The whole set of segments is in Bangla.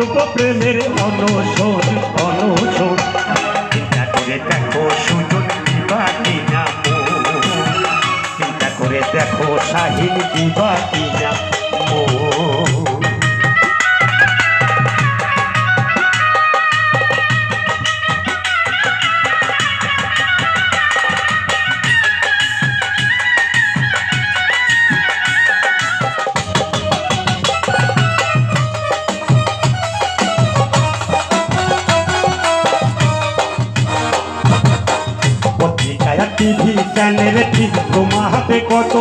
করব প্রেমের অনশন অনশন চিন্তা করে দেখো সুযোগ দিবা কিনা। চিন্তা করে দেখো শাহিন দিবা কিনা মন। চ্যানেলে ঠিক তোমাতে কত?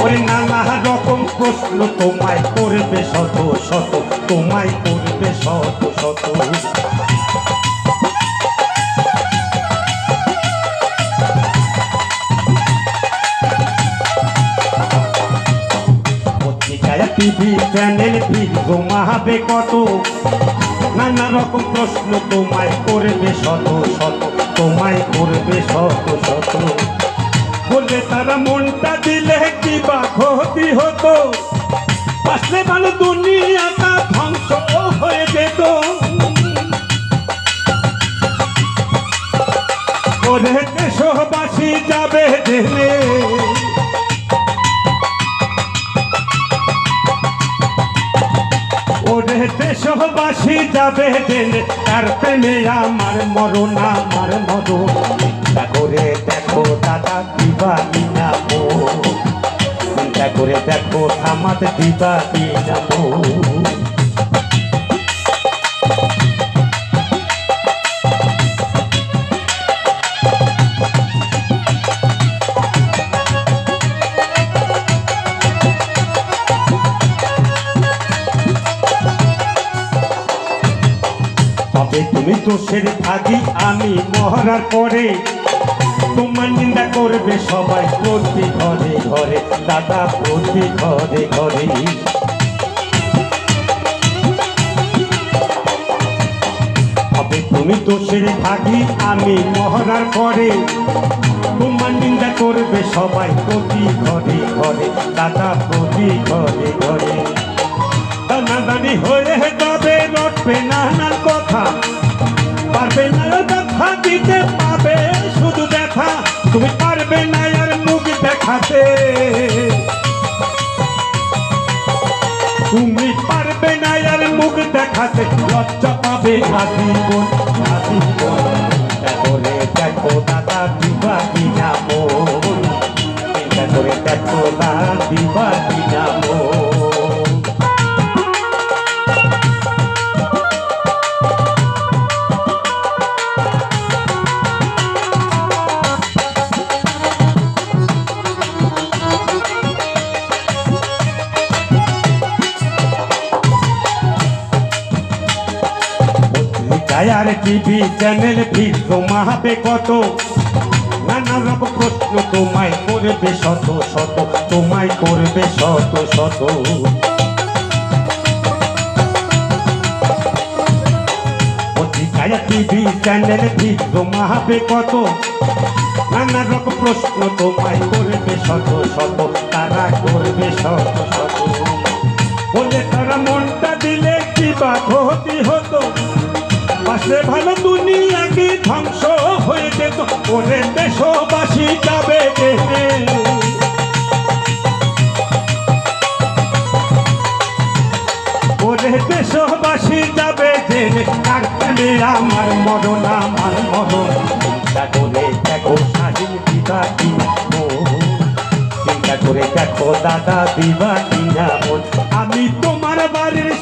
ওরে নানা রকম প্রশ্ন তোমায় করবে শত শত, তোমায় করবে শত শত। কত? নানা রকম প্রশ্ন তোমায় করবে শত শত, তোমায় করবে শত শত। দিলে কি বা ক্ষতি হতো? আসলে ভালো দুনিয়াটা ধ্বংস হয়ে যেত। ওরে দেশবাসী যাবে জেনে ওরে দেশবাসী যাবে জেনে তার প্রেমে আমার মরণ আমার মরণ। করে দেখো থামাত দিবা কিনা মো তবে তুমি দোষের ভাগি আমি মহারার পরে তোমার নিন্দা করবে সবাই, প্রতি ঘরে ঘরে, দাদা প্রতি ঘরে ঘরে। তবে তুমি দোষের ভাগি, আমি মহারার পরে। তোমার নিন্দা করবে সবাই, প্রতি ঘরে ঘরে, দাদা প্রতি ঘরে ঘরে। দানাদানি হয়ে যাবে, রটবে নানান কথা। পারবে না দেখা দিতে পাবে তুমি পারবে না আর মুখ দেখাতে। তুমি পারবে না আর মুখ দেখাতে। লজ্জা পাবে চিন্তা করে দেখো আর টিভি চ্যানেল ভিড় তোমাবে কত? নানা রকম প্রশ্ন, তোমায় করবে শত শত, তোমায় করবে শত শত। টিভি চ্যানেল ভিড় তোমাবে কত? নানা রকম প্রশ্ন, তোমায় করবে শত শত, তারা করবে শত শত। বলে তারা মনটা দিলে কি বা ক্ষতি হতো? পাশে ভালো দুনিয়া কি ধ্বংস হয়ে যেত, ওরে দেশবাসী যাবে ওরে দেশবাসী যাবে তার প্রেমে আমার মরণ আমার মরণ। দেখো দাদা আমি তোমার বাড়ির